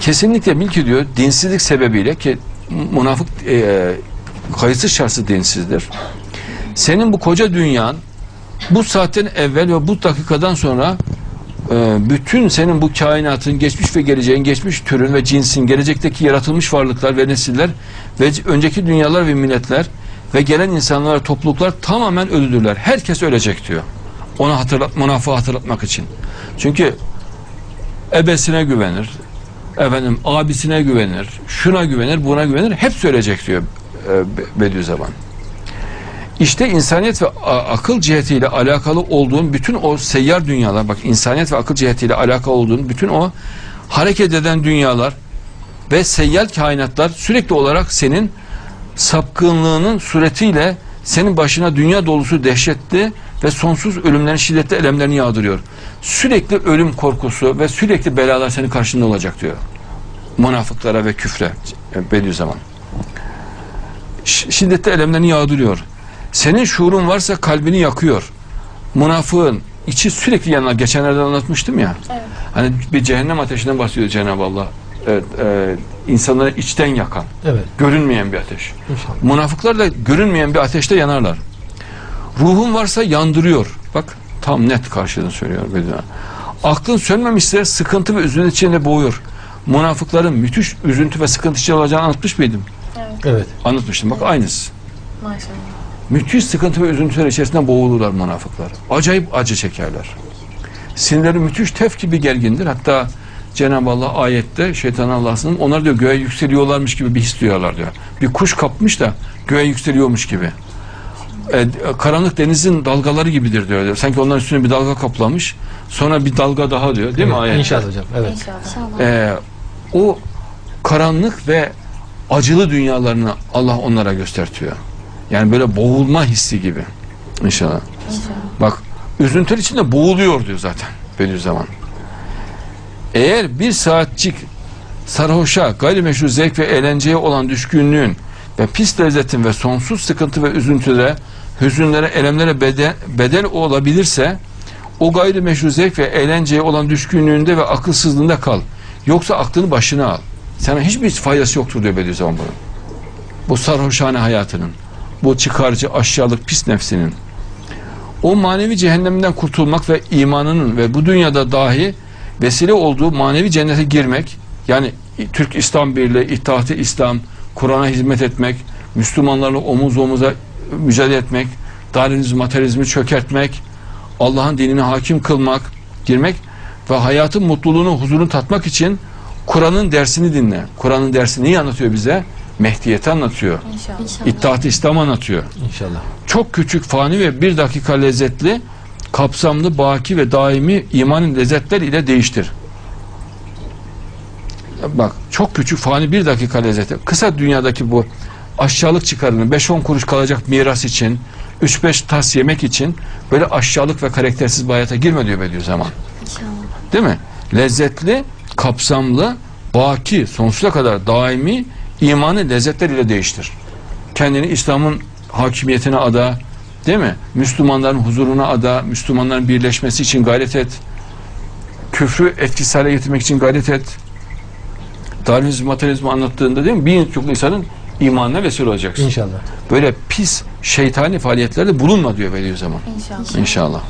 kesinlikle bil ki diyor dinsizlik sebebiyle ki münafık e, kayıtsız şartsız dinsizdir. Senin bu koca dünyan bu saatten evvel ve bu dakikadan sonra e, bütün senin bu kainatın geçmiş ve geleceğin, geçmiş türün ve cinsin, gelecekteki yaratılmış varlıklar ve nesiller ve önceki dünyalar ve milletler ve gelen insanlar, topluluklar tamamen ölüdürler. Herkes ölecek diyor. Ona hatırlat, münafığı hatırlatmak için. Çünkü ebesine güvenir, efendim abisine güvenir, şuna güvenir, buna güvenir. Hep söyleyecek diyor e, Be- Bediüzzaman. İşte insaniyet ve akıl cihetiyle alakalı olduğun bütün o seyyar dünyalar, bak insaniyet ve akıl cihetiyle alakalı olduğun bütün o hareket eden dünyalar ve seyyar kainatlar sürekli olarak senin sapkınlığının suretiyle senin başına dünya dolusu dehşetli ve sonsuz ölümlerin şiddetli elemlerini yağdırıyor. Sürekli ölüm korkusu ve sürekli belalar senin karşında olacak diyor. Münafıklara ve küfre Bediüzzaman. Şiddetli elemlerini yağdırıyor. Senin şuurun varsa kalbini yakıyor. Münafığın içi sürekli yanar. Geçenlerde anlatmıştım ya. Evet. Hani bir cehennem ateşinden bahsediyor Cenab-ı Allah. Evet, e, insanları içten yakan, Evet. görünmeyen bir ateş. İnşallah. Münafıklar da görünmeyen bir ateşte yanarlar. Ruhun varsa yandırıyor. Bak tam net karşılığını söylüyor Bediüzzaman. Aklın sönmemişse sıkıntı ve üzüntü içinde boğuyor. Münafıkların müthiş üzüntü ve sıkıntı içinde olacağını anlatmış mıydım? Evet. Evet. Anlatmıştım. Bak aynısı. Maşallah. Müthiş sıkıntı ve üzüntüler içerisinde boğulurlar münafıklar. Acayip acı çekerler. Sinirleri müthiş tef gibi gergindir. Hatta Cenab-ı Allah ayette şeytan Allah'ın onlar diyor göğe yükseliyorlarmış gibi bir his duyuyorlar diyor. Bir kuş kapmış da göğe yükseliyormuş gibi. E, karanlık denizin dalgaları gibidir diyor. diyor. Sanki onların üstüne bir dalga kaplamış. Sonra bir dalga daha diyor. Değil mi ayette? İnşallah hocam. Evet. İnşallah. Ee, o karanlık ve acılı dünyalarını Allah onlara göstertiyor. Yani böyle boğulma hissi gibi. İnşallah. İnşallah. Bak üzüntü içinde boğuluyor diyor zaten Bediüzzaman. Eğer bir saatçik sarhoşa, gayrimeşru zevk ve eğlenceye olan düşkünlüğün ve pis lezzetin ve sonsuz sıkıntı ve üzüntülere, hüzünlere, elemlere bedel, bedel olabilirse o gayrimeşru zevk ve eğlenceye olan düşkünlüğünde ve akılsızlığında kal. Yoksa aklını başına al. Sana hiçbir faydası yoktur diyor Bediüzzaman bunun. Bu sarhoşhane hayatının, bu çıkarcı, aşağılık, pis nefsinin o manevi cehenneminden kurtulmak ve imanının ve bu dünyada dahi vesile olduğu manevi cennete girmek yani Türk İslam Birliği, İttihat-ı İslam, Kur'an'a hizmet etmek, Müslümanlarla omuz omuza mücadele etmek, Darwinizm, materyalizmi çökertmek, Allah'ın dinine hakim kılmak, girmek ve hayatın mutluluğunu, huzurunu tatmak için Kur'an'ın dersini dinle. Kur'an'ın dersi neyi anlatıyor bize? Mehdiyeti anlatıyor. İnşallah. İttihat-ı İslam anlatıyor İnşallah. çok küçük fani ve bir dakika lezzetli, kapsamlı, baki ve daimi imanın lezzetler ile değiştir. Bak çok küçük fani bir dakika lezzeti. Kısa dünyadaki bu aşağılık çıkarını 5-10 kuruş kalacak miras için 3-5 tas yemek için böyle aşağılık ve karaktersiz bir hayata girme diyor Bediüzzaman. İnşallah. Değil mi? Lezzetli, kapsamlı, baki, sonsuza kadar daimi imanı lezzetler ile değiştir. Kendini İslam'ın hakimiyetine ada, değil mi? Müslümanların huzuruna ada, Müslümanların birleşmesi için gayret et. Küfrü etkisiz hale getirmek için gayret et. Darwinizm, materyalizmi anlattığında değil mi? Birçok insanın imanına vesile olacaksın. İnşallah. Böyle pis, şeytani faaliyetlerde bulunma diyor Bediüzzaman. İnşallah. İnşallah.